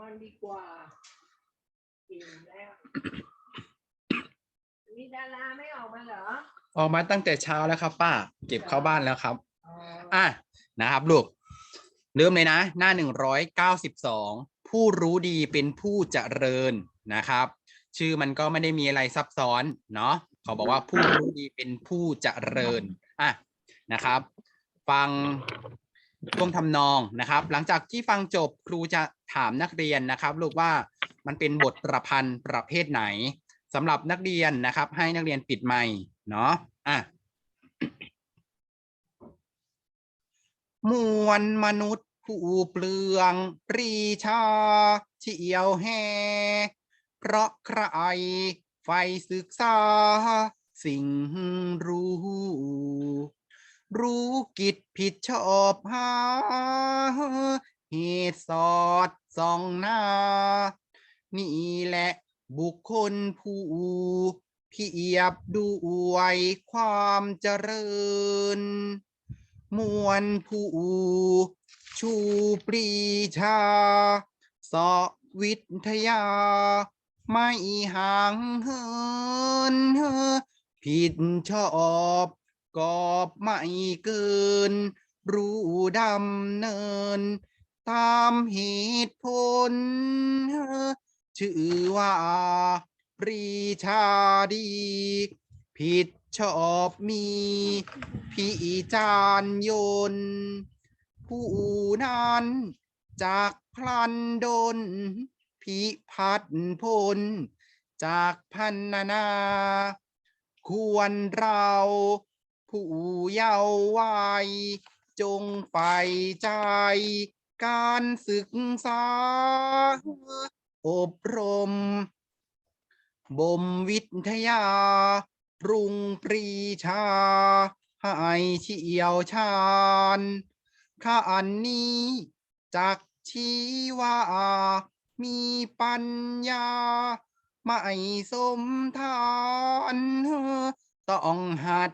อนดีกว่ากินแล้ว มีดาราไม่ออกมาเหรอ ออกมาตั้งแต่เช้าแล้วครับ ป้า เก็บเข้าบ้านแล้วครับ อ๋ออะนะครับลูกเริ่มเลยนะ หน้าหนึ่งร้อยเก้าสิบสองผู้รู้ดีเป็นผู้เจริญนะครับ ชื่อมันก็ไม่ได้มีอะไรซับซ้อนเนาะเขาบอกว่าผู้รู้ดีเป็นผู้เจริญอะนะครับ ฟัง ช่วงทำนองนะครับ หลังจากที่ฟังจบครูจะถามนักเรียนนะครับลูกว่ามันเป็นบทประพันธ์ประเภทไหนสำหรับนักเรียนนะครับ ให้นักเรียนปิดไมค์เนาะอะมวลมนุษย์ผู้เปลืองปรีชาเฉียวแห่เพราะใครไฟศึกษา สิ่งรู้ รู้กิจผิดชอบหาเหตุสอดส่องหน้า นี่แหละบุคคลผู้เพียบด้วยความเจริญ มวลผู้ชูปรีชา สอวิทยา ไม่ห่างเหินผิดชอบ กอบไม่เกิน รู้ดำเนิน ตามเหตุผล ชื่อว่าปรีชาดี ผิดชอบมีพิจารยน ผู้นั้นจากพลันดน พิพัฒน์พล จากพันนา ควรเรา ผู้เยาว์วัยจงใฝ่ใจ การศึกษา อบรม บ่มวิทยาปรุงปรีชา ให้เชี่ยวชาญข้าอันนี้จักชี้ว่ามีปัญญา ไม่สมทานต้องหัด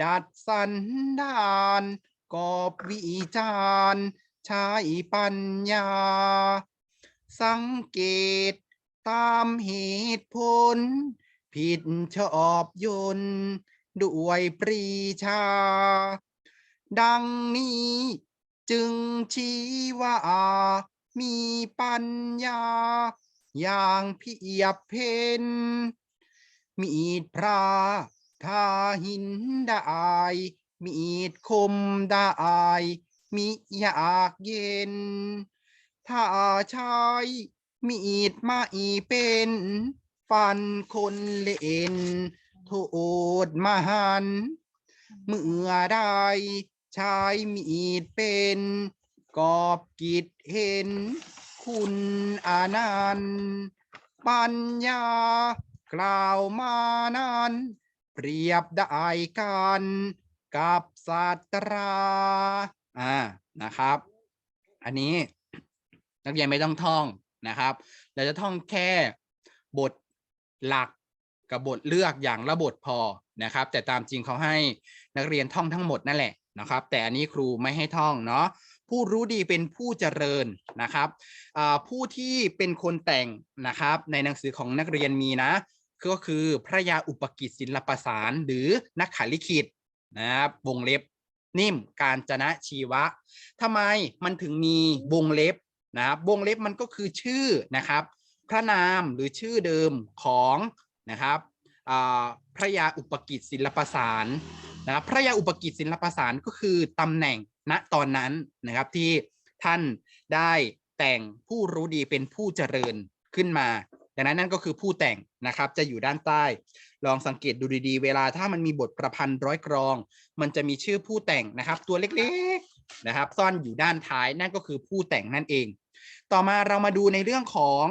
ดัดสันดานกอบวิจารใช้ปัญญา สังเกตตามเหตุผล ผิดชอบยนด้วยปรีชา ดังนี้จึงชี้ว่า มีปัญญา อย่างเพียบเพนมีพระ ทาหินได้มีดคมได้มิอยากเย็น ถ้าใช้มีดไม่เป็น ฟันคนเล่น โทษมหัน เมื่อใดใช้มีดเป็น กอบกิจเห็น คุณอานันต์ปัญญากล่าวมานั้น เปรียบได้กันกับศาสตราอ่านะครับ อันนี้นักเรียนไม่ต้องท่องนะครับ เราจะท่องแค่บทหลักกับบทเลือกอย่างละบทพอนะครับ แต่ตามจริงเขาให้นักเรียนท่องทั้งหมดนั่นแหละนะครับ แต่อันนี้ครูไม่ให้ท่องเนาะผู้รู้ดีเป็นผู้เจริญนะครับอ่าผู้ที่เป็นคนแต่งนะครับ ในหนังสือของนักเรียนมีนะ ก็คือพระยาอุปกิจศิลปสารหรือนักขลิขิตนะครับวงเล็บนิ่มการจนะชีวะทำไมมันถึงมีวงเล็บนะครับวงเล็บมันก็คือชื่อนะครับ พระนามหรือชื่อเดิมของนะครับพระยาอุปกิจศิลปสารนะครับพระยาอุปกิจศิลปสารก็คือตำแหน่งณตอนนั้นนะครับที่ท่านได้แต่งผู้รู้ดีเป็นผู้เจริญขึ้นมา ดังนั้นนั่นก็คือผู้แต่งนะครับจะอยู่ด้านใต้ ลองสังเกตดูดีๆ เวลาถ้ามันมีบทประพันธ์ร้อยกรอง มันจะมีชื่อผู้แต่งนะครับ ตัวเล็กๆนะครับ ซ่อนอยู่ด้านท้ายนั่นก็คือผู้แต่งนั่นเอง ต่อมาเรามาดูในเรื่องของ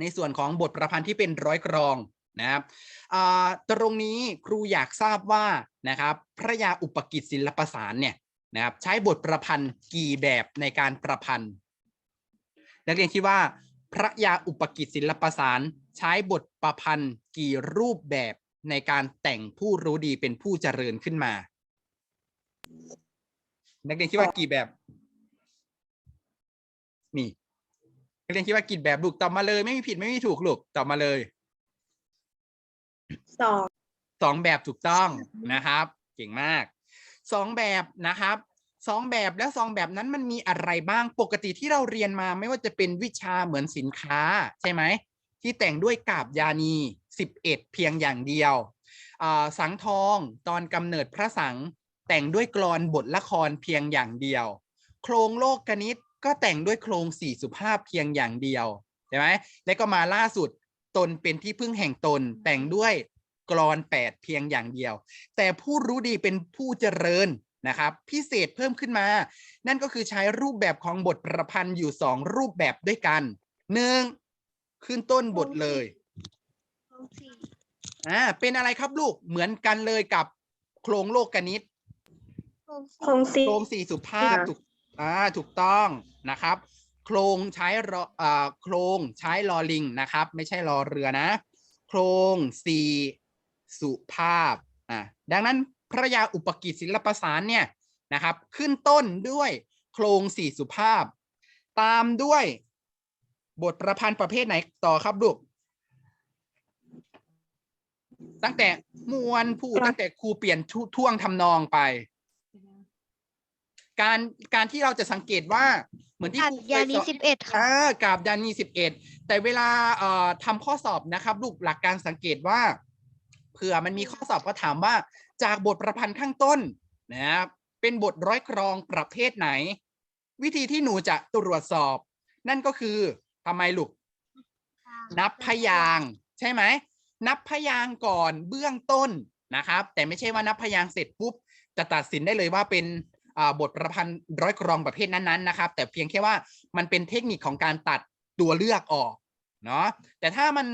ในส่วนของบทประพันธ์ที่เป็นร้อยกรองนะครับตรงนี้ครูอยากทราบว่านะครับพระยาอุปกิจศิลปสารเนี่ยนะครับใช้บทประพันธ์กี่แบบในการประพันธ์นักเรียนคิดว่า พระยาอุปกิจศิลปสารใช้บทประพันธ์กี่รูปแบบในการแต่งผู้รู้ดีเป็นผู้เจริญขึ้นมา นักเรียนคิดว่ากี่แบบมีนักเรียนคิดว่ากี่แบบลูกตอบมาเลย ไม่มีผิดไม่มีถูกลูกตอบมาเลยสองสองแบบถูกต้องนะครับ เก่งมากสองแบบนะครับ สองแบบแล้วสองแบบนั้นมันมีอะไรบ้างปกติที่เราเรียนมาไม่ว่าจะเป็นวิชาเหมือนสินค้าใช่ไหมที่แต่งด้วยกาบยานี 11 เพียงอย่างเดียว สังทองตอนกำเนิดพระสังแต่งด้วยกลอนบทละครเพียงอย่างเดียว โครงโลกกนิตก็แต่งด้วยโครงสี่สุภาพเพียงอย่างเดียวใช่ไหมแล้วก็มาล่าสุดตนเป็นที่พึ่งแห่งตนแต่งด้วยกรอนแปดเพียงอย่างเดียว แต่ผู้รู้ดีเป็นผู้เจริญ นะครับพิเศษเพิ่มขึ้นมา นั่นก็คือใช้รูปแบบของบทประพันธ์อยู่สองรูปแบบด้วยกันหนึ่งขึ้นต้นบทเลยสี่อ่าเป็นอะไรครับลูกเหมือนกันเลยกับโครงโลกกนิตโครงสี่โครงสี่สุภาพค่ะถูกอ่าถูกต้องนะครับ โครงใช้รออ่าโครงใช้ลอลิงนะครับ ไม่ใช่รอเรือนะ โครงสี่สุภาพอ่าดังนั้น พระยาอุปกิจศิลปสารเนี่ยนะครับขึ้นต้นด้วยโครงสี่สุภาพ ตามด้วยบทประพันธ์ประเภทไหนต่อครับลูกตั้งแต่มวนผู้ตั้งแต่ครูเปลี่ยนทุท่วงทำนองไป การการที่เราจะสังเกตว่าเหมือนที่อัคดรูเคยายนีสอนสิบเอ็ดค่ะอ่ากาบยานีสิบเอ็ดแต่เวลาเอ่อทำข้อสอบนะครับ ลูกหลักการสังเกตว่า เผื่อมันมีข้อสอบก็ถามว่า จากบทประพันธ์ข้างต้นนะครับเป็นบทร้อยกรองประเภทไหน วิธีที่หนูจะตรวจสอบ นั่นก็คือทำไมลูกนับพยางค์ใช่ไหมนับพยางค์ก่อนเบื้องต้นนะครับ แต่ไม่ใช่ว่านับพยางค์เสร็จปุ๊บจะตัดสินได้เลยว่าเป็นอ่าบทประพันธ์ร้อยกรองประเภทนั้นๆนะครับ แต่เพียงแค่ว่ามันเป็นเทคนิคของการตัดตัวเลือกออกเนาะแต่ถ้ามัน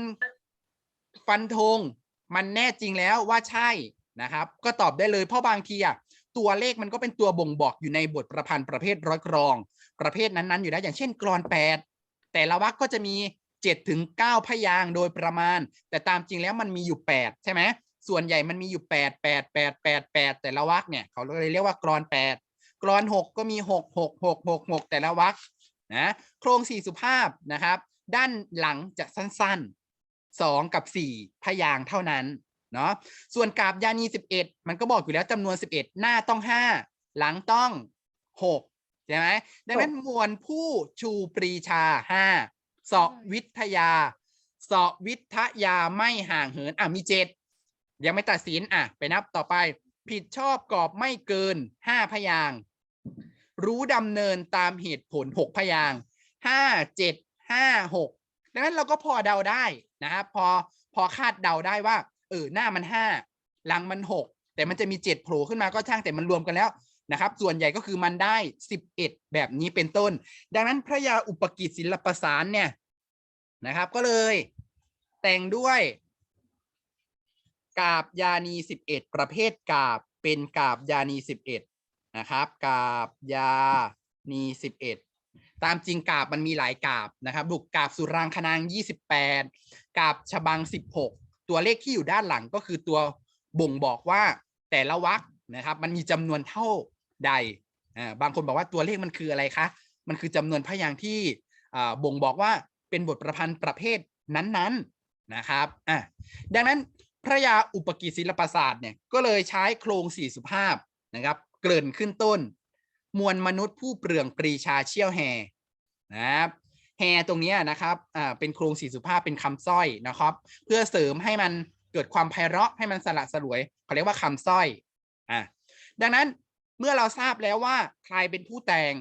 ฟันธงมันแน่จริงแล้วว่าใช่ นะครับ ก็ตอบได้เลยเพราะบางทีอะตัวเลขมันก็เป็นตัวบ่งบอกอยู่ในบทประพันธ์ประเภทร้อยกรอง ประเภทนั้นๆอยู่แล้วอย่างเช่นกรอนแปดแต่ละวรรคก็จะมีเจ็ดถึงเก้าพยางโดยประมาณ แต่ตามจริงแล้วมันมีอยู่แปดใช่ไหมส่วนใหญ่มันมีอยู่แปดแปดแปดแปดแปดแต่ละวรรคเนี่ยเขาเลยเรียกว่ากรอนแปดกรอนหกก็มีหกหกหกหกหกแต่ละวรรคนะโครงสี่สุภาพนะครับ ด้านหลังจะสั้นๆสองกับสี่พยางเท่านั้น เนาะส่วนกาบยานีสิบเอ็ดมันก็บอกอยู่แล้วจำนวนสิบเอ็ดหน้าต้องห้าหลังต้องหกใช่ไหมดังนั้นมวลผู้ชูปรีชาห้าสอบวิทยา สอบวิทยาไม่ห่างเหิน อะมีเจ็ดยังไม่ตัดสินอะ ไปนับต่อไป ผิดชอบกรอบไม่เกินห้าพยางค์รู้ดำเนินตามเหตุผลหกพยางค์ห้าเจ็ดห้าหกดังนั้นเราก็พอเดาได้นะครับพอพอคาดเดาได้ว่า เออหน้ามันห้าหลังมันหกแต่มันจะมีเจ็ดโผล่ขึ้นมาก็ช่างแต่มันรวมกันแล้วนะครับ ส่วนใหญ่ก็คือมันได้สิบเอ็ดแบบนี้เป็นต้น ดังนั้นพระยาอุปกิจศิลปสารเนี่ยนะครับ ก็เลยแต่งด้วยกาบยานีสิบเอ็ดประเภทกาบเป็นกาบยานีสิบเอ็ดนะครับ กาบยานีสิบเอ็ดตามจริงกาบมันมีหลายกาบนะครับลูกกาบสุรางคนางยี่สิบแปดกาบฉบังสิบหก ตัวเลขที่อยู่ด้านหลังก็คือตัวบ่งบอกว่าแต่ละวรรคนะครับ มันมีจำนวนเท่าใดอ่าบางคนบอกว่าตัวเลขมันคืออะไรคะ มันคือจำนวนพยางค์ที่อ่าบ่งบอกว่าเป็นบทประพันธ์ประเภทนั้นๆนะครับอะดังนั้นพระยาอุปกิจศิลปศาสตร์เนี่ยก็เลยใช้โครงสี่สุภาพนะครับ เกริ่นขึ้นต้น มวลมนุษย์ผู้เปลืองปรีชาเชี่ยวแห่นะครับ แห่ตรงนี้นะครับอ่าเป็นโครงสีสุภาพเป็นคำสร้อยนะครับ เพื่อเสริมให้มันเกิดความไพเราะให้มันสละสลวยเขาเรียกว่าคำสร้อยอะดังนั้นเมื่อเราทราบแล้วว่าใครเป็นผู้แต่ง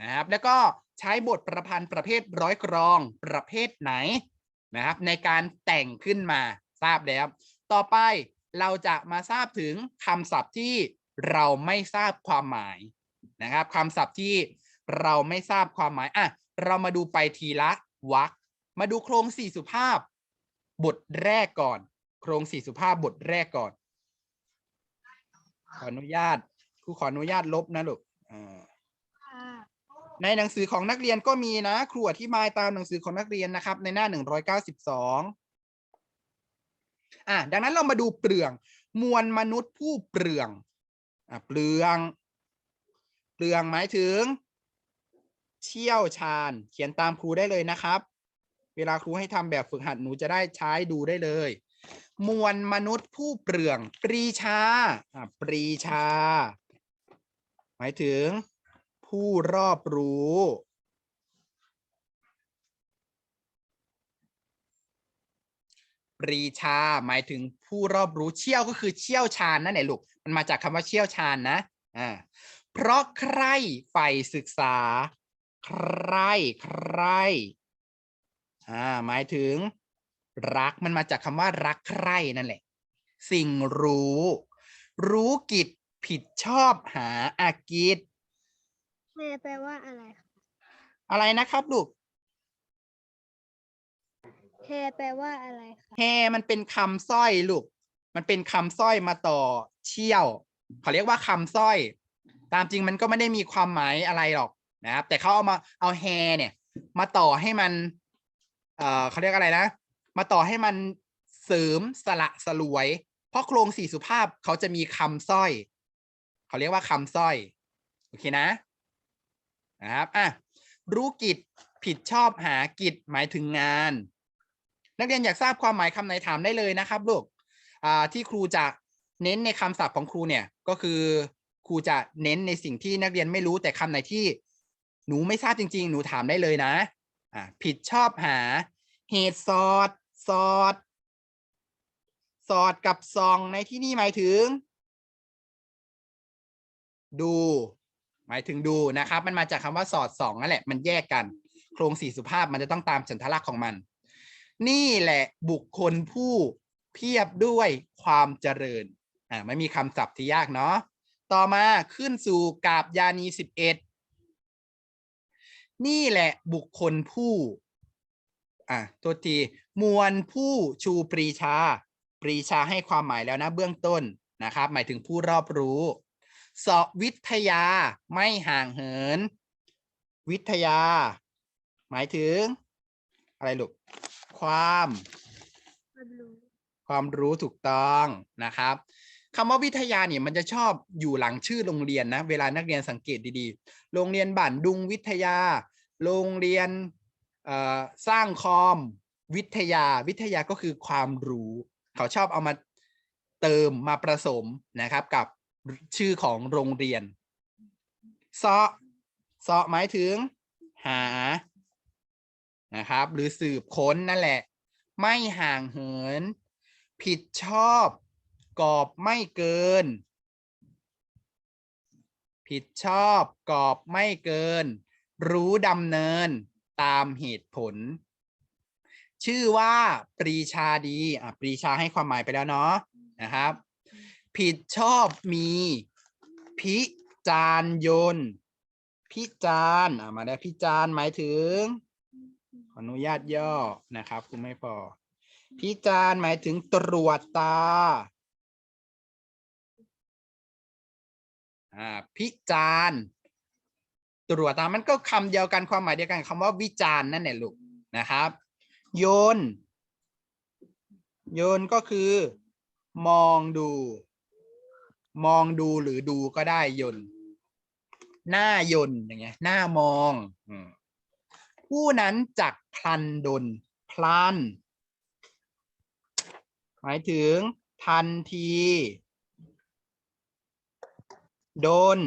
นะครับ แล้วก็ใช้บทประพันธ์ประเภทร้อยกรองประเภทไหนนะครับ ในการแต่งขึ้นมาทราบแล้ว ต่อไปเราจะมาทราบถึงคำศัพท์ที่เราไม่ทราบความหมายนะครับคำศัพท์ที่เราไม่ทราบความหมายอะ เรามาดูไปทีละวรรคมาดูโครงสี่สุภาพ บทแรกก่อน โครงสี่สุภาพบทแรกก่อน ขออนุญาตครูขออนุญาตลบนะลูกในหนังสือของนักเรียนก็มีนะครูอธิบายตามหนังสือของนักเรียนนะครับ ในหน้าหนึ่งร้อยเก้าสิบสองอะดังนั้นเรามาดูเปลือง มวลมนุษย์ผู้เปลืองอะเปลือง เปลืองหมายถึง เชี่ยวชาญ เขียนตามครูได้เลยนะครับ เวลาครูให้ทำแบบฝึกหัดหนูจะได้ใช้ดูได้เลย มวลมนุษย์ผู้เปลือง ปรีชาอะปรีชา หมายถึง ผู้รอบรู้ปรีชา หมายถึงผู้รอบรู้เชี่ยวก็คือเชี่ยวชาญนั่นแหละลูก มันมาจากคำว่าเชี่ยวชาญนะ อ่า เพราะใครใฝ่ศึกษา ใคร ใคร อ่า หมายถึง รักมันมาจากคำว่ารักใครนั่นแหละ สิ่งรู้ รู้กิจผิดชอบหาอากิจแม่แปลว่าอะไรคะอะไรนะครับลูกแฮแปลว่าอะไรคะแฮมันเป็นคำสร้อยลูก มันเป็นคำสร้อยมาต่อเชี่ยว เขาเรียกว่าคำสร้อย ตามจริงมันก็ไม่ได้มีความหมายอะไรหรอก นะครับ แต่เขาเอามาเอาแฮเนี่ย มาต่อให้มัน เอ่อเขาเรียกอะไรนะ มาต่อให้มันเสริมสละสลวย เพราะโครงสี่สุภาพเขาจะมีคำสร้อย เขาเรียกว่าคำสร้อย โอเคนะนะครับอะรู้กิจผิดชอบหากิจหมายถึงงาน นักเรียนอยากทราบความหมายคำไหนถามได้เลยนะครับลูกอ่าที่ครูจะเน้นในคำศัพท์ของครูเนี่ยก็คือครูจะเน้นในสิ่งที่นักเรียนไม่รู้แต่คำไหนที่ หนูไม่ทราบจริง ๆ หนูถามได้เลยนะอ่าผิดชอบหา เหตุสอด สอด สอดกับซองในที่นี่หมายถึง ดู หมายถึงดูนะครับ มันมาจากคำว่าสอดสองนั่นแหละ มันแยกกัน โครงสี่สุภาพมันจะต้องตามสันทลักษณ์ของมัน นี่แหละบุคคลผู้เพียบด้วยความเจริญอ่าไม่มีคำศัพท์ที่ยากเนาะ ต่อมาขึ้นสู่กาบยานีสิบเอ็ด นี่แหละบุคคลผู้อะตัวทีมวลผู้ชูปรีชา ปรีชาให้ความหมายแล้วนะเบื้องต้นนะครับ หมายถึงผู้รอบรู้ สอบวิทยาไม่ห่างเหิน วิทยา หมายถึง อะไรลูกความความรู้ความรู้ถูกต้องนะครับคำว่าวิทยาเนี่ยมันจะชอบอยู่หลังชื่อโรงเรียนนะ เวลานักเรียนสังเกตดีๆ โรงเรียนบ้านดุงวิทยา โรงเรียนสร้างคอมวิทยาวิทยาก็คือความรู้ เขาชอบเอามาเติมมาผสมนะครับกับชื่อของโรงเรียนซาะซาะหมายถึงหานะครับ หรือสืบค้นนั่นแหละ ไม่ห่างเหิน ผิดชอบกรอบไม่เกิน ผิดชอบกรอบไม่เกิน รู้ดำเนินตามเหตุผล ชื่อว่าปรีชาดีอะปรีชาให้ความหมายไปแล้วเนาะนะครับ ผิดชอบมี พิจารยนพิจารณ์อะมาได้พิจารณ์หมายถึง ขออนุญาตย่อนะครับคุณไม่พอ พิจารณ์หมายถึงตรวจตาอ่าพิจารณ์ ตรวจตามันก็คำเดียวกันความหมายเดียวกันคำว่าวิจารณ์นั่นแหละลูกนะครับ โยน โยนก็คือ มองดู มองดูหรือดูก็ได้ยนหน้ายน์อย่างเงี้ยหน้ามองผู้นั้นจักพลันดนพลัน หมายถึงทันที โดน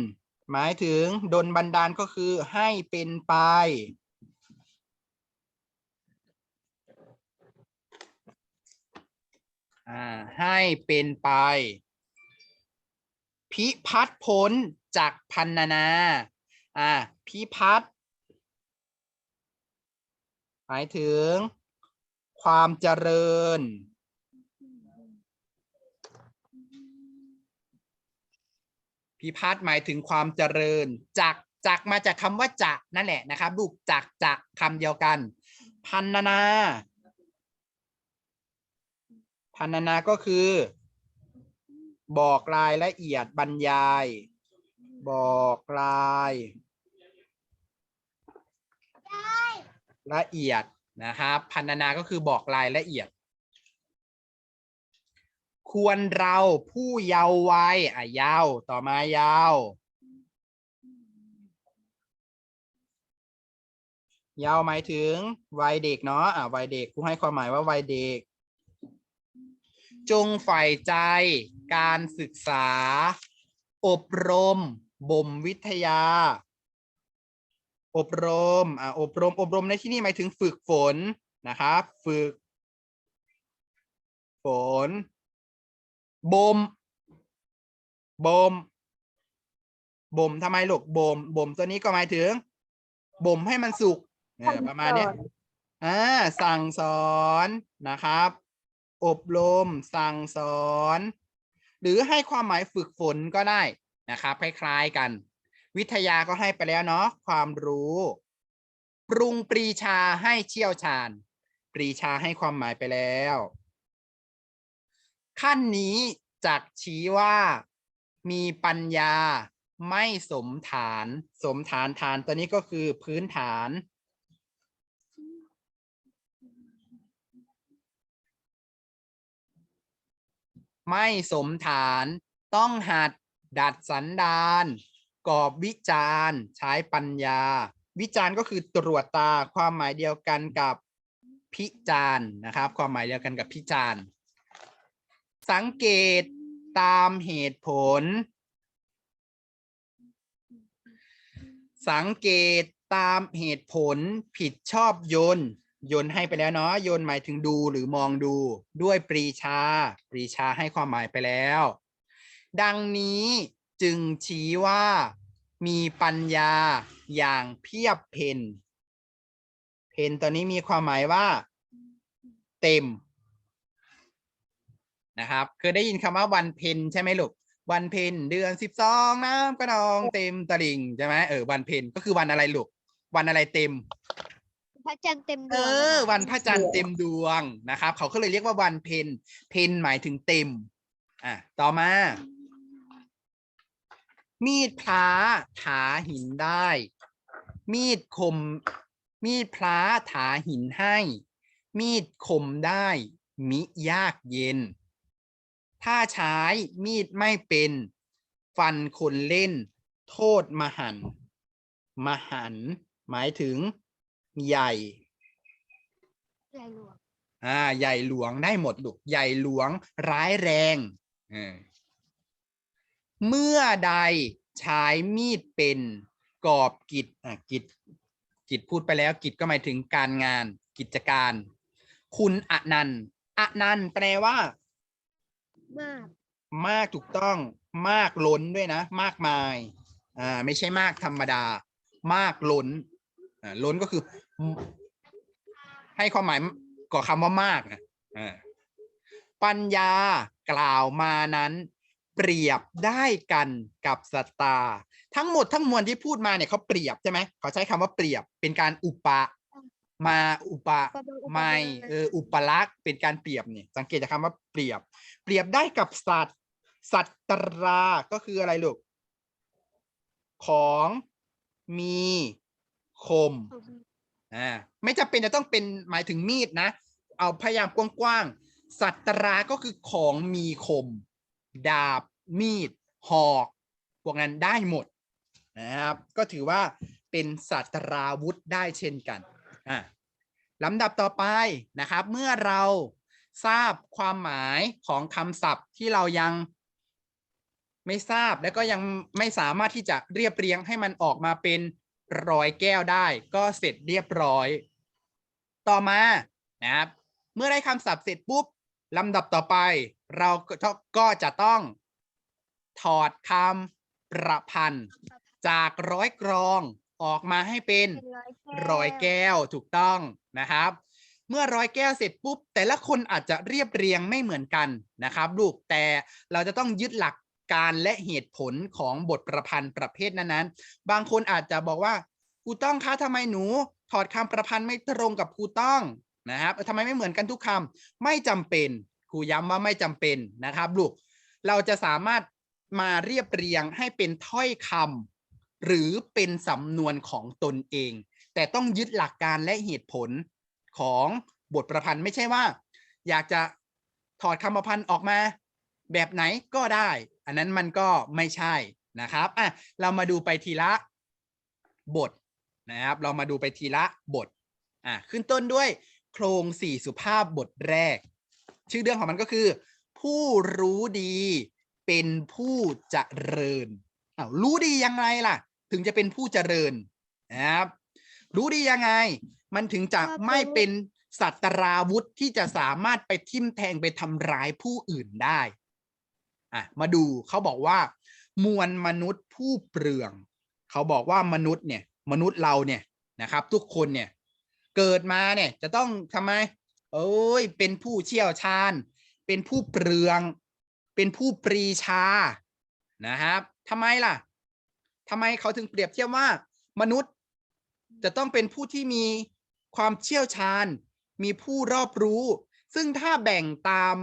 หมายถึงดนบันดาลก็คือให้เป็นไป ให้เป็นไป พิพัฒน์พ้นจากพันนานาอ่าพิพัฒน์หมายถึงความเจริญ พิพัฒน์หมายถึงความเจริญจากจากมาจากคำว่าจากนั่นแหละนะครับ ลูกจากจากคำเดียวกัน พันนานาพันนานาก็คือ บอกรายละเอียดบรรยาย บอกราย ละเอียดนะครับ พันนานาก็คือบอกรายละเอียด ควรเราผู้เยาว์วัยอะเยาว์ต่อมาเยาว์ยาวหมายถึงวัยเด็กเนาะอ่าวัยเด็กกูให้ความหมายว่าวัยเด็ก จงใฝ่ใจ การศึกษา อบรม บ่มวิทยา อบรมอ่าอบรม อบรมในที่นี่หมายถึงฝึกฝนนะครับ ฝึกฝน บ่มบ่มบ่มทำไมลูกบ่มบ่มตัวนี้ก็หมายถึงบ่มให้มันสุกเออประมาณเนี้ยอ่าสั่งสอนนะครับ อบรมสั่งสอน หรือให้ความหมายฝึกฝนก็ได้นะครับคล้ายๆกัน วิทยาก็ให้ไปแล้วเนาะความรู้ ปรุงปรีชาให้เชี่ยวชาญ ปรีชาให้ความหมายไปแล้ว ขั้นนี้จักชี้ว่ามีปัญญาไม่สมฐาน สมฐานฐานตัวนี้ก็คือพื้นฐาน ไม่สมฐานต้องหัดดัดสันดานกอบวิจารณ์ใช้ปัญญา วิจารณ์ก็คือตรวจตาความหมายเดียวกันกับพิจารณ์นะครับ ความหมายเดียวกันกับพิจารณ์ สังเกตตามเหตุผล สังเกตตามเหตุผลผิดชอบยนต์ยนให้ไปแล้วเนาะยนหมายถึงดูหรือมองดูด้วยปรีชา ปรีชาให้ความหมายไปแล้ว ดังนี้จึงชี้ว่ามีปัญญาอย่างเพียบเพนเพนตัวนี้มีความหมายว่า เต็ม นะครับ เคยได้ยินคำว่าวันเพ็ญใช่ไหมลูก วันเพ็ญเดือนสิบสองน้ำกระนองเต็มตลิ่งใช่ไหมเออวันเพ็ญก็คือวันอะไรลูก วันอะไรเต็ม พระจันทร์เต็มดเอวงอนะคะวันพระจันทร์เต็มดวงนะครับ เขาก็เลยเรียกว่าวันเพ็ญเพ็ญหมายถึงเต็ม อะ ต่อมา มีดพลาถาหินได้ มีดคม มีดพลาถาหินให้ มีดคมได้ มิยากเย็น ถ้าใช้มีดไม่เป็นฟันคนเล่น โทษมหันต์มหันต์หมายถึง ใหญ่ ใหญ่หลวงอ่าใหญ่หลวงได้หมดลูกใหญ่หลวง ร้ายแรงเออเมื่อใดใช้มีดเป็นกอบกิจอะกิจกิจพูดไปแล้วกิจก็หมายถึงการงานกิจการ คุณอนันต์อนันต์แปลว่า มาก มากถูกต้องมากล้นด้วยนะ มากมายอ่าไม่ใช่มากธรรมดา มากล้นอ่าล้นก็คือ ให้ความหมายก่อคำว่ามากนะอ่าปัญญากล่าวมานั้น เปรียบได้กันกับสตาร์ทั้งหมดทั้งมวลที่พูดมาเนี่ยเขาเปรียบใช่ไหมเขาใช้คำว่าเปรียบเป็นการอุปะ มาอุปะประมาณอุปไม่มาณเอออุปลักษณ์เป็นการเปรียบเนี่ยสังเกตจากคำว่าเปรียบ เปรียบได้กับสัตว์ สัตตราก็คืออะไรลูก ของมีคมอ่าไม่จำเป็นจะต้องเป็นหมายถึงมีดนะ เอาพยายามกว้างๆสัตตราก็คือของมีคม ดาบ มีด หอกพวกนั้นได้หมดนะครับ ก็ถือว่าเป็นสัตราวุธได้เช่นกันอ่า ลำดับต่อไปนะครับ เมื่อเราทราบความหมายของคำศัพท์ที่เรายังไม่ทราบแล้วก็ยังไม่สามารถที่จะเรียบเรียงให้มันออกมาเป็นรอยแก้วได้ ก็เสร็จเรียบร้อย ต่อมานะครับ เมื่อได้คำศัพท์เสร็จปุ๊บลำดับต่อไป เราก็จะต้องถอดคำประพันธ์ จากร้อยกรอง ออกมาให้เป็นเป็นร้อยแก้วร้อยแก้วถูกต้องนะครับ เมื่อร้อยแก้วเสร็จปุ๊บ แต่ละคนอาจจะเรียบเรียงไม่เหมือนกันนะครับ ลูกแต่เราจะต้องยึดหลักการและเหตุผลของบทประพันธ์ประเภทนั้นๆ บางคนอาจจะบอกว่าครูต้องคะทำไมหนู ถอดคำประพันธ์ไม่ตรงกับครูต้องนะครับเออทำไมไม่เหมือนกันทุกคำไม่จำเป็นครูย้ำว่าไม่จำเป็นนะครับ ลูก เราจะสามารถมาเรียบเรียงให้เป็นถ้อยคำ หรือเป็นสำนวนของตนเอง แต่ต้องยึดหลักการและเหตุผลของบทประพันธ์ไม่ใช่ว่า อยากจะถอดคำประพันธ์ออกมา แบบไหนก็ได้ อันนั้นมันก็ไม่ใช่นะครับอะเรามาดูไปทีละบทนะครับ เรามาดูไปทีละบทอะขึ้นต้นด้วยโครงสี่สุภาพบทแรก ชื่อเรื่องของมันก็คือ ผู้รู้ดีเป็นผู้เจริญ อ้าวรู้ดียังไงล่ะ ถึงจะเป็นผู้เจริญนะครับรู้ดียังไง มันถึงจะไม่เป็นสัตราวุธที่จะสามารถไปทิ่มแทงไปทำร้ายผู้อื่นได้อะมาดูเขาบอกว่า มวลมนุษย์ผู้เปลือง เขาบอกว่ามนุษย์เนี่ย มนุษย์เราเนี่ยนะครับ ทุกคนเนี่ย เกิดมาเนี่ยจะต้องทำไมโอ้ย เป็นผู้เชี่ยวชาญ เป็นผู้เปลือง เป็นผู้ปรีชานะครับ ทำไมล่ะทำไมเขาถึงเปรียบเทียบว่า มนุษย์จะต้องเป็นผู้ที่มีความเชี่ยวชาญ มีผู้รอบรู้ ซึ่งถ้าแบ่งตาม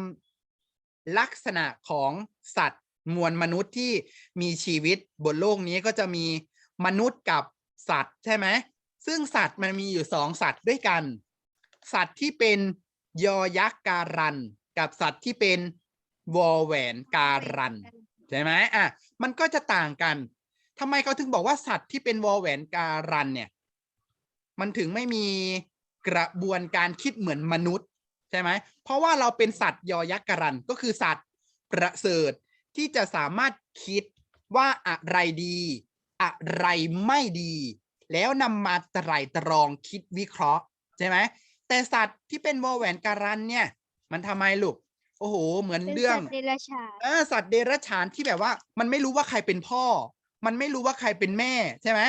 ลักษณะของสัตว์มวลมนุษย์ที่มีชีวิตบนโลกนี้ก็จะมีมนุษย์กับสัตว์ใช่ไหมซึ่งสัตว์มันมีอยู่สองสัตว์ด้วยกัน สัตว์ที่เป็นยอยักษ์การัน กับสัตว์ที่เป็นวอแหวนการัน ใช่ไหมอะ มันก็จะต่างกันทำไมเขาถึงบอกว่าสัตว์ที่เป็นวอแหวนการันเนี่ย มันถึงไม่มีกระบวนการคิดเหมือนมนุษย์ใช่ไหม เพราะว่าเราเป็นสัตว์ยอยักษ์การันก็คือสัตว์ประเสริฐที่จะสามารถคิดว่าอะไรดี อะไรไม่ดี แล้วนำมาไตร่ตรองคิดวิเคราะห์ใช่ไหมแต่สัตว์ที่เป็นวอแหวนการันเนี่ย มันทำไมลูก โอ้โห เหมือนเป็นเรื่องสัตว์เดรัจฉานเออสัตว์เดรัจฉานที่แบบว่า มันไม่รู้ว่าใครเป็นพ่อ มันไม่รู้ว่าใครเป็นแม่ใช่ไหม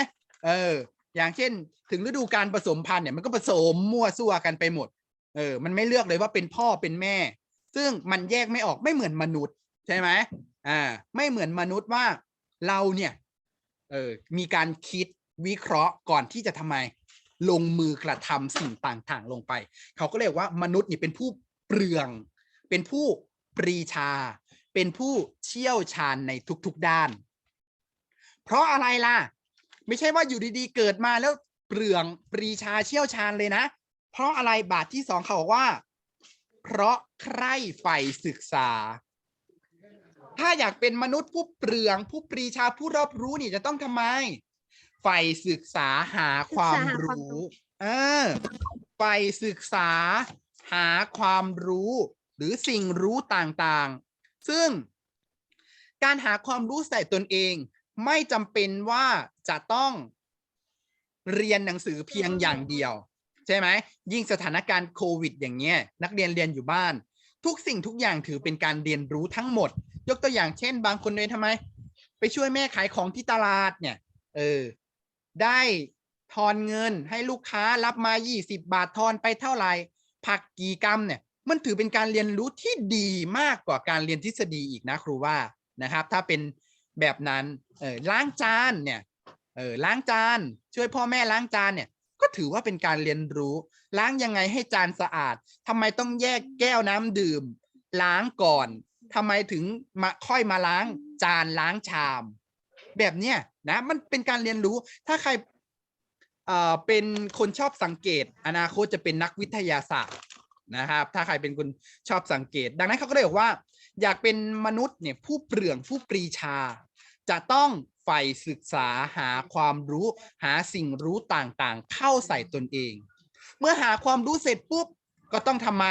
เออ อย่างเช่น ถึงฤดูการผสมพันธุ์เนี่ยมันก็ผสมมั่วซั่วกันไปหมด เออ มันไม่เลือกเลยว่าเป็นพ่อเป็นแม่ ซึ่งมันแยกไม่ออกไม่เหมือนมนุษย์ ใช่ไหมอ่า ไม่เหมือนมนุษย์ว่าเราเนี่ย เออมีการคิดวิเคราะห์ก่อนที่จะทำไม ลงมือกระทำสิ่งต่างๆ ลงไป เขาก็เรียกว่ามนุษย์นี่เป็นผู้เปลือง เป็นผู้ปรีชา เป็นผู้เชี่ยวชาญในทุกๆด้าน เพราะอะไรล่ะ ไม่ใช่ว่าอยู่ดีๆ เกิดมาแล้วเปลืองปรีชาเชี่ยวชาญเลยนะ เพราะอะไรบาทที่สองเขาบอกว่า เพราะใคร่ใฝ่ศึกษา ถ้าอยากเป็นมนุษย์ผู้เปลืองผู้ปรีชาผู้รอบรู้นี่จะต้องทำไมใฝ่ศึกษาหาความรู้ เออใฝ่ศึกษาหาความรู้ หรือสิ่งรู้ต่างๆ ซึ่งการหาความรู้ใส่ตนเองไม่จำเป็นว่าจะต้องเรียนหนังสือเพียงอย่างเดียว ใช่ไหมยิ่งสถานการณ์โควิด อย่างเงี้ยนักเรียนเรียนอยู่บ้าน ทุกสิ่งทุกอย่างถือเป็นการเรียนรู้ทั้งหมด ยกตัวอย่างเช่น บางคนเลยทำไม ไปช่วยแม่ขายของที่ตลาดเนี่ยเออได้ทอนเงินให้ลูกค้ารับมา 20 บาททอนไปเท่าไหร่ผักกี่กรัมเนี่ย มันถือเป็นการเรียนรู้ที่ดีมากกว่าการเรียนทฤษฎีอีกนะครูว่านะครับ ถ้าเป็นแบบนั้นเออล้างจานเนี่ยเออล้างจาน ช่วยพ่อแม่ล้างจานเนี่ยก็ถือว่าเป็นการเรียนรู้ ล้างยังไงให้จานสะอาดทำไมต้องแยกแก้วน้ำดื่ม ล้างก่อนทำไมถึงมาค่อยมาล้างจานล้างชาม แบบเนี้ยนะมันเป็นการเรียนรู้ถ้าใครเอ่อเป็นคนชอบสังเกต อนาคตจะเป็นนักวิทยาศาสตร์ นะครับ ถ้าใครเป็นคนชอบสังเกต ดังนั้นเขาก็เลยบอกว่า อยากเป็นมนุษย์เนี่ยผู้เปลืองผู้ปรีชา จะต้องใฝ่ศึกษาหาความรู้ หาสิ่งรู้ต่างๆ เข้าใส่ตนเอง เมื่อหาความรู้เสร็จปุ๊บก็ต้องทำไม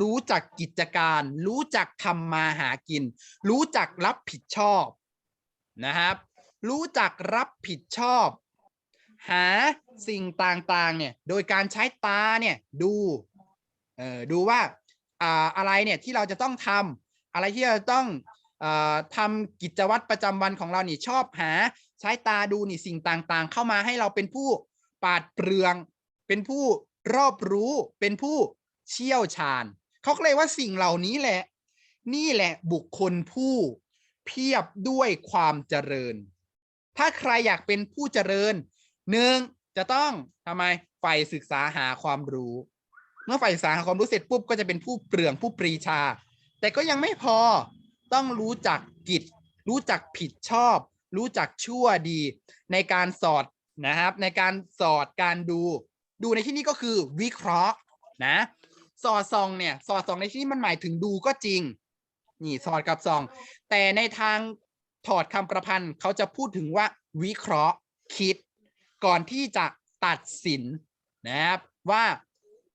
รู้จักกิจการ รู้จักทำมาหากิน รู้จักรับผิดชอบนะครับ รู้จักรับผิดชอบ หาสิ่งต่างๆเนี่ยโดยการใช้ตาเนี่ยดู เออดูว่าอ่าอะไรเนี่ยที่เราจะต้องทำอะไรที่เราจะต้องเอ่อทำกิจวัตรประจำวันของเรานี่ชอบหาใช้ตาดูนี่สิ่งต่างๆ เข้ามาให้เราเป็นผู้ปาดเปรือง เป็นผู้รอบรู้เป็นผู้เชี่ยวชาญเขาเลยว่าสิ่งเหล่านี้แหละ นี่แหละบุคคลผู้เพียบด้วยความเจริญ ถ้าใครอยากเป็นผู้เจริญหนึ่งจะต้องทำไมใฝ่ศึกษาหาความรู้ เมื่อฝ่ศึกษาหาความรู้เสร็จปุ๊บก็จะเป็นผู้เปลืองผู้ปรีชา แต่ก็ยังไม่พอต้องรู้จักกิจ รู้จักผิดชอบ รู้จักชั่วดี ในการสอดนะครับ ในการสอดการดู ดูในที่นี้ก็คือวิเคราะห์นะสอดส่องเนี่ยสอดส่องในที่นี้มันหมายถึงดูก็จริงนี่สอดกับส่อง แต่ในทางถอดคำประพันธ์เขาจะพูดถึงว่าวิเคราะห์คิด ก่อนที่จะตัดสินนะครับว่า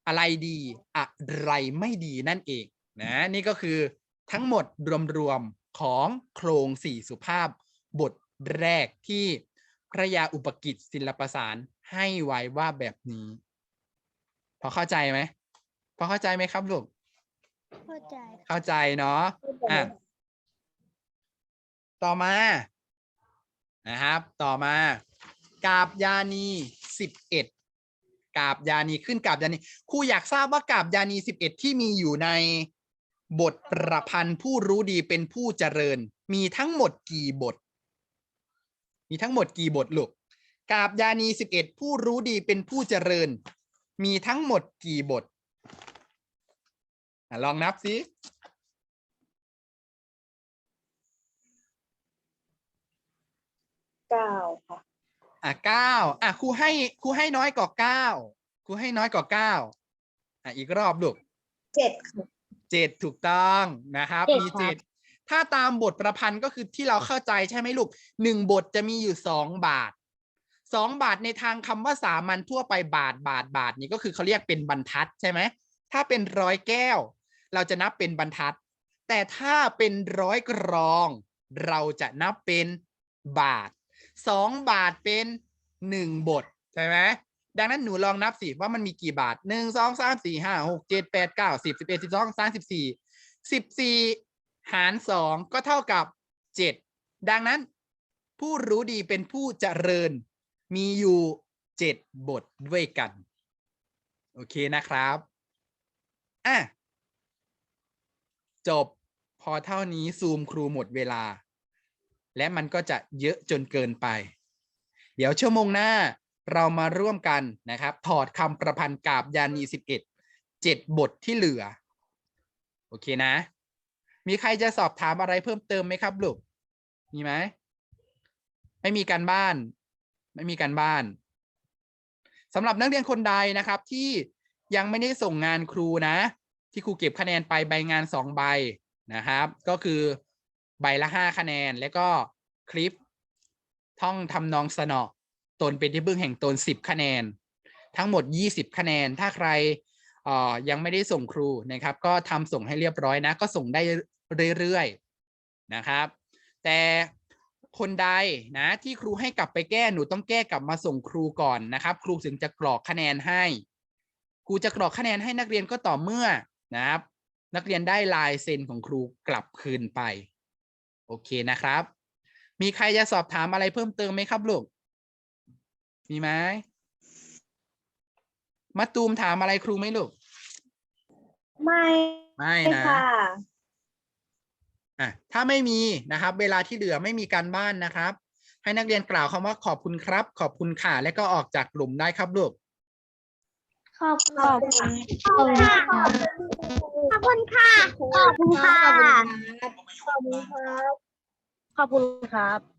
อะไรดีอะไรไม่ดีนั่นเองนะนี่ก็คือทั้งหมดรวมๆของโครงสี่สุภาพบทแรกที่พระยาอุปกิจศิลปสารให้ไว้ว่าแบบนี้ พอเข้าใจไหมพอเข้าใจไหมครับลูกเข้าใจเข้าใจเนาะอะต่อมานะครับ ต่อมากาบยานีสิบเอ็ด กาบยานีขึ้นกาบยานีครูอยากทราบว่ากาบยานีสิบเอ็ดที่มีอยู่ในบทประพันธ์ผู้รู้ดีเป็นผู้เจริญ มีทั้งหมดกี่บท มีทั้งหมดกี่บทลูกกาบยานีสิบเอ็ดผู้รู้ดีเป็นผู้เจริญ มีทั้งหมดกี่บทอลองนับสิเก้าค่ะ อะเก้าอะครูให้ครูให้น้อยกว่าเก้าครูให้น้อยกว่าเก้าอะอีกรอบลูกเจ็ดค่ะ เจ็ดถูกต้องนะครับเจ็ดมีครับ เจ็ดถ้าตามบทประพันธ์ก็คือที่เราเข้าใจใช่ไหมลูกหนึ่งบทจะมีอยู่สองบาทสองบาทในทางคำว่าสามัญทั่วไปบาทบาทบาทนี่ก็คือเขาเรียกเป็นบรรทัดใช่ไหมถ้าเป็นร้อยแก้ว เราจะนับเป็นบรรทัด แต่ถ้าเป็นร้อยกรอง เราจะนับเป็นบาท สองบาทเป็นหนึ่งบทใช่ไหมดังนั้นหนูลองนับสิว่ามันมีกี่บาทหนึ่งสองสามสี่ห้าหกเจ็ดแปดเก้าสิบสิบเอ็ดสิบสองสามสิบสี่สิบสี่หารสองก็เท่ากับเจ็ดดังนั้น ผู้รู้ดีเป็นผู้เจริญมีอยู่เจ็ดบทด้วยกัน โอเคนะครับอะจบพอเท่านี้ซูมครูหมดเวลา และมันก็จะเยอะจนเกินไป เดี๋ยวชั่วโมงหน้าเรามาร่วมกันนะครับ ถอดคำประพันธ์กาบยานีสิบเอ็ดเจ็ดบทที่เหลือ โอเคนะ มีใครจะสอบถามอะไรเพิ่มเติมไหมครับลูก มีไหม ไม่มีการบ้าน ไม่มีการบ้านสำหรับนักเรียนคนใดนะครับที่ยังไม่ได้ส่งงานครูนะ ที่ครูเก็บคะแนนไปใบงานสองใบนะครับ ก็คือ ใบละห้าคะแนน แล้วก็คลิป ท่องทำนองสนอตนเป็นที่พึ่งแห่งตนสิบคะแนน ทั้งหมดยี่สิบคะแนน ถ้าใครยังไม่ได้ส่งครูนะครับ ก็ทำส่งให้เรียบร้อยนะ ก็ส่งได้เรื่อยๆนะครับ แต่คนใดนะที่ครูให้กลับไปแก้หนูต้องแก้กลับมาส่งครูก่อนนะครับ ครูถึงจะกรอกคะแนนให้ ครูจะกรอกคะแนนให้นักเรียนก็ต่อเมื่อนะครับ นักเรียนได้ลายเซ็นของครูกลับคืนไป อเคนะครับ มีใครจะสอบถามอะไรเพิ่มเติมไหมครับลูก มีไหมมาตูมถามอะไรครูไหมลูก ไม่ไม่นะค่ะอะถ้าไม่มีนะครับ เวลาที่เหลือไม่มีการบ้านนะครับ ให้นักเรียนกล่าวคำว่าขอบคุณครับ ขอบคุณค่ะ และก็ออกจากกลุ่มได้ครับลูกข อบขอบขอบคุณค่ะขอบคุณค่ะขอบคุณค่ะขอบคุณครับขอบคุณครับ